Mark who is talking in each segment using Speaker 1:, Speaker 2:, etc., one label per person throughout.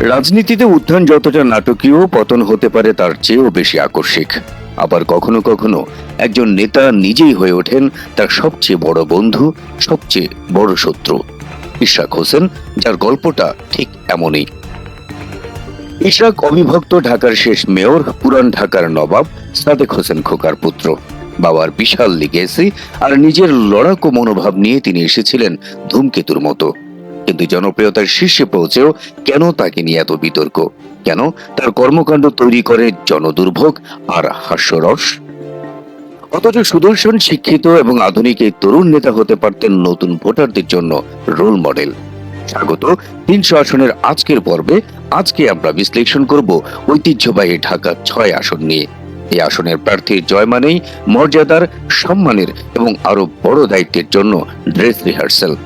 Speaker 1: রাজনীতিতে উত্থান যতটা নাটকীয়, পতন হতে পারে তার চেয়েও বেশি আকস্মিক আবার কখনো কখনো একজন নেতা নিজেই হয়ে ওঠেন তার সবচেয়ে বড় বন্ধু, সবচেয়ে বড় শত্রু ইশরাক হোসেন, যার গল্পটা ঠিক এমনই। ইশরাক অবিভক্ত ঢাকার শেষ মেয়র, পুরান ঢাকার নবাব, সাদেক হোসেন খোকার পুত্র। বাবার বিশাল লিগেসি আর নিজের লড়াকু মনোভাব নিয়ে তিনি এসেছিলেন ধূমকেতুর মতো। কিন্তু জনপ্রিয়তার শীর্ষে পৌঁছেও কেন তাকে নিয়ে এত বিতর্ক? কেন তার কর্মকাণ্ড তৈরি করে জনদুর্ভোগ আর হাস্যরস? অথচ সুদর্শন শিক্ষিত এবং আধুনিক এই তরুণ নেতা হতে পারতেন নতুন ভোটারদের জন্য রোল মডেল। স্বাগত তিনশো আসনের আজকের পর্বে। আজকে আমরা বিশ্লেষণ করব ঐতিহ্যবাহী ঢাকা ছয় আসন নিয়ে। এই আসনের প্রার্থীর জয় মানেই মর্যাদার, সম্মানের এবং আরও বড় দায়িত্বের জন্য ড্রেস রিহার্সাল।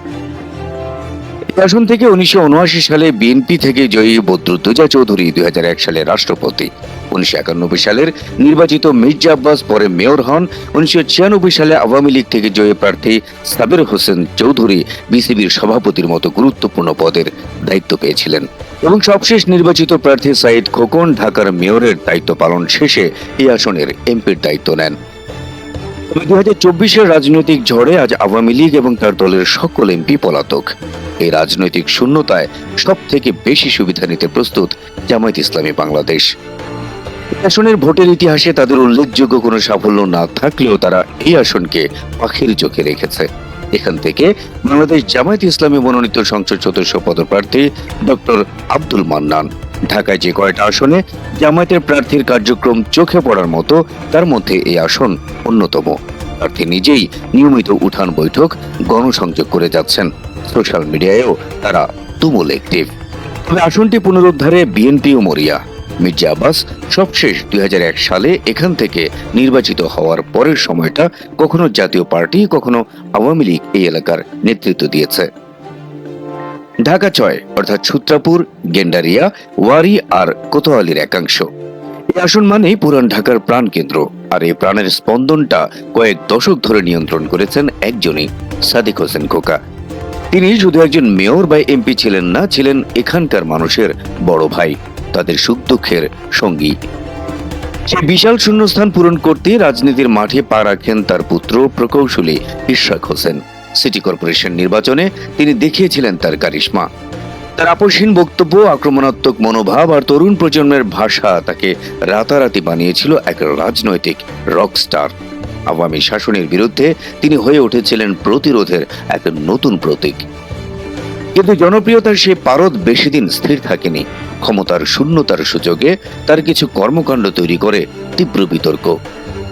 Speaker 1: আসন থেকে উনিশশো উনআশি সালে বিএনপি থেকে জয়ী বদরুদ্দোজা চৌধুরী দুই হাজার এক সালে রাষ্ট্রপতি। উনিশশো একানব্বই সালের নির্বাচিত মির্জা আব্বাস, পরে মেয়র হন। উনিশশো ছিয়ানব্বই সালে আওয়ামী লীগ থেকে জয়ী প্রার্থী সাবের হোসেন চৌধুরী বিসিবির সভাপতির মতো গুরুত্বপূর্ণ পদের দায়িত্ব পেয়েছিলেন। এবং সবশেষ নির্বাচিত প্রার্থী সাইদ খোকন, ঢাকার মেয়রের দায়িত্ব পালন শেষে এই আসনের এমপির দায়িত্ব নেন। তবে দুই হাজার রাজনৈতিক ঝড়ে আজ আওয়ামী লীগ এবং তার দলের সকল এমপি পলাতক। এই রাজনৈতিক শূন্যতায় সব থেকে বেশি সুবিধা নিতে প্রস্তুত জামায়াত ইসলামী বাংলাদেশ। আসনের ভোটের ইতিহাসে তাদের উল্লেখযোগ্য কোনো সাফল্য না থাকলেও তারা এই আসনকে পাখির চোখে রেখেছে। এখান থেকে বাংলাদেশ জামায়াত ইসলামী মনোনীত সংসদ সদস্য পদপ্রার্থী ডক্টর আব্দুল মান্নান। ঢাকায় যে কয়টা আসনে জামায়াতের প্রার্থীর কার্যক্রম চোখে পড়ার মতো, তার মধ্যে এই আসন অন্যতম। প্রার্থী নিজেই নিয়মিত উঠান বৈঠক, গণসংযোগ করে যাচ্ছেন। সোশ্যাল মিডিয়ায়ও তারা তুমুল অ্যাক্টিভ তবে আসনটি পুনরুদ্ধারে বিএনপিও মরিয়া। মির্জা আব্বাস সবশেষ দুই হাজার এক সালে এখান থেকে নির্বাচিত হওয়ার পরের সময়টা কখনো জাতীয় পার্টি, কখনো আওয়ামী লীগ এই এলাকার নেতৃত্ব দিয়েছে। ঢাকা ছয়, অর্থাৎ সূত্রাপুর, গেন্ডারিয়া, ওয়ারি আর কোতোয়ালির একাংশ। এই আসন মানেই পুরান ঢাকার প্রাণ কেন্দ্র। আর এই প্রাণের স্পন্দনটা কয়েক দশক ধরে নিয়ন্ত্রণ করেছেন একজনই, সাদিক হোসেন খোকা। তিনি শুধু একজন মেয়র বা এমপি ছিলেন না, ছিলেন এখানকার মানুষের বড় ভাই, তাদের সুখ দুঃখের সঙ্গী। সেই বিশাল শূন্যস্থান পূরণ করতে রাজনীতির মাঠে পা রাখেন তার পুত্র প্রকৌশলী ইশরাক হোসেন। সিটি কর্পোরেশন নির্বাচনে তিনি দেখিয়েছিলেন তার কারিশমা। তার আপসহীন বক্তব্য, আক্রমণাত্মক মনোভাব আর তরুণ প্রজন্মের ভাষা তাকে রাতারাতি বানিয়েছিল এক রাজনৈতিক রকস্টার। আওয়ামী শাসনের বিরুদ্ধে তিনি হয়ে উঠেছিলেন প্রতিরোধের এক নতুন প্রতীক। কিন্তু জনপ্রিয়তার সেই পারদ বেশি দিন স্থির থাকেনি। ক্ষমতার শূন্যতার সুযোগে তার কিছু কর্মকাণ্ড তৈরি করে তীব্র বিতর্ক।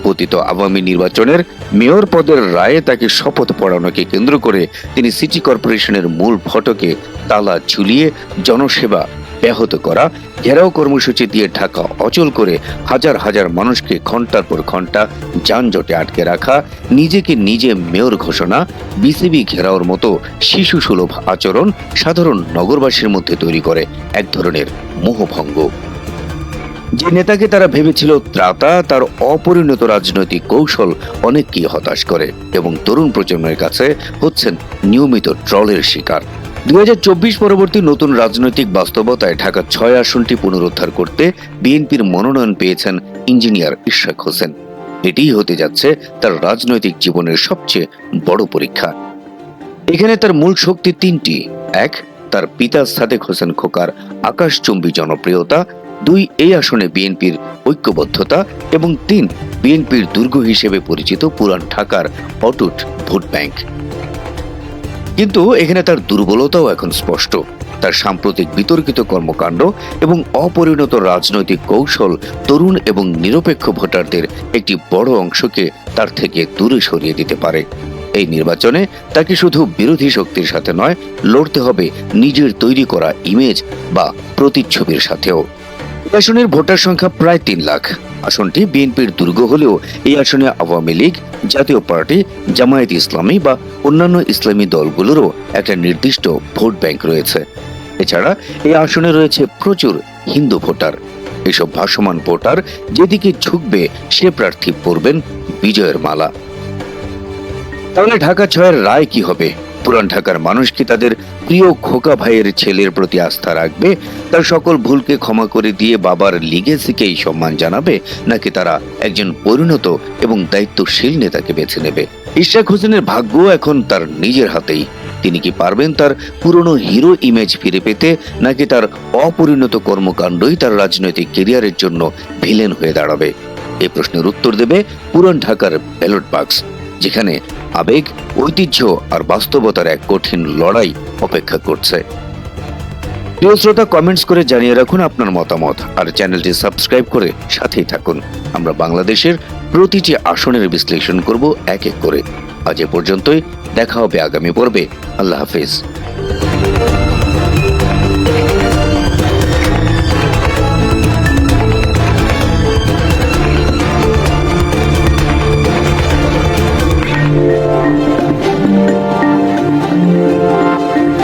Speaker 1: পতিত আওয়ামী নির্বাচনের মেয়র পদের রায়ে তাকে শপথ পড়ানোকে কেন্দ্র করে তিনি সিটি কর্পোরেশনের মূল ফটকে তালা ঝুলিয়ে জনসেবা ব্যাহত করা, ঘেরাও কর্মসূচি দিয়ে ঢাকা অচল করে হাজার হাজার মানুষকে ঘণ্টার পর ঘণ্টা যানজটে আটকে রাখা, নিজেকে নিজে মেয়র ঘোষণা, বিসিবি ঘেরাওর মতো শিশু সুলভ আচরণ সাধারণ নগরবাসীর মধ্যে তৈরি করে, এক ধরনের মোহভঙ্গ। যে নেতাকে তারা ভেবেছিল ত্রাতা, তার অপরিণত রাজনৈতিক কৌশল অনেককেই হতাশ করে এবং তরুণ প্রজন্মের কাছে হচ্ছেন নিয়মিত ট্রলের শিকার। দু হাজার চব্বিশ পরবর্তী নতুন রাজনৈতিক বাস্তবতায় ঢাকা ছয় আসনটি পুনরুদ্ধার করতে বিএনপির মনোনয়ন পেয়েছেন ইঞ্জিনিয়ার ইশরাক হোসেন। এটিই হতে যাচ্ছে তার রাজনৈতিক জীবনের সবচেয়ে বড় পরীক্ষা। এখানে তার মূল শক্তি তিনটি। এক, তার পিতা সাদেক হোসেন খোকার আকাশচুম্বী জনপ্রিয়তা। দুই, এই আসনে বিএনপির ঐক্যবদ্ধতা এবং তিন, বিএনপির দুর্গ হিসেবে পরিচিত পুরান ঢাকার অটুট ভোট ব্যাংক। কিন্তু এখানে তার দুর্বলতাও এখন স্পষ্ট। তার সাম্প্রতিক বিতর্কিত কর্মকাণ্ড এবং অপরিণত রাজনৈতিক কৌশল তরুণ এবং নিরপেক্ষ ভোটারদের একটি বড় অংশকে তার থেকে দূরে সরিয়ে দিতে পারে। এই নির্বাচনে তাকে শুধু বিরোধী শক্তির সাথে নয়, লড়তে হবে নিজের তৈরি করা ইমেজ বা প্রতিচ্ছবির সাথেও। আসনের ভোটার সংখ্যা প্রায় তিন লাখ। আসনটি বিএনপির দুর্গ হলেও এই আসনে আওয়ামী লীগ, জাতীয় পার্টি, জামায়াত ইসলামী বা অন্যান্য ইসলামী দলগুলোরও একটা নির্দিষ্ট ভোট ব্যাংক রয়েছে। এছাড়া এই আসনে রয়েছে প্রচুর হিন্দু ভোটার। এসব ভাসমান ভোটার যেদিকে ঝুঁকবে সে প্রার্থী পড়বেন বিজয়ের মালা। তাহলে ঢাকা ছয়ের রায় কি হবে? পুরান ঢাকার মানুষ কি তাদের প্রিয় খোকা ভাইয়ের ছেলের প্রতি আস্থা রাখবে? তার সকল ভুলকে ক্ষমা করে দিয়ে বাবার লিগেসিকেই সম্মান জানাবে? নাকি তারা একজন পরিণত এবং দায়িত্বশীল নেতাকে বেছে নেবে? ইশাক হোসেনের ভাগ্য এখন তার নিজের হাতেই। তিনি কি পারবেন তার পুরনো হিরো ইমেজ ফিরে পেতে? নাকি তার অপরিণত কর্মকাণ্ডই তার রাজনৈতিক কেরিয়ারের জন্য ভিলেন হয়ে দাঁড়াবে? এ প্রশ্নের উত্তর দেবে পুরান ঢাকার ব্যালট বাক্স। যেখানে আবেগ, ঐতিহ্য আর বাস্তবতার এক কঠিন লড়াই অপেক্ষা করছে। প্রিয় শ্রোতা কমেন্টস করে জানিয়ে রাখুন আপনার মতামত আর চ্যানেলটি সাবস্ক্রাইব করে সাথেই থাকুন। আমরা বাংলাদেশের প্রতিটি আসনের বিশ্লেষণ করব এক এক করে। আজ এ পর্যন্তই, দেখা হবে আগামী পর্বে। আল্লাহ হাফিজ।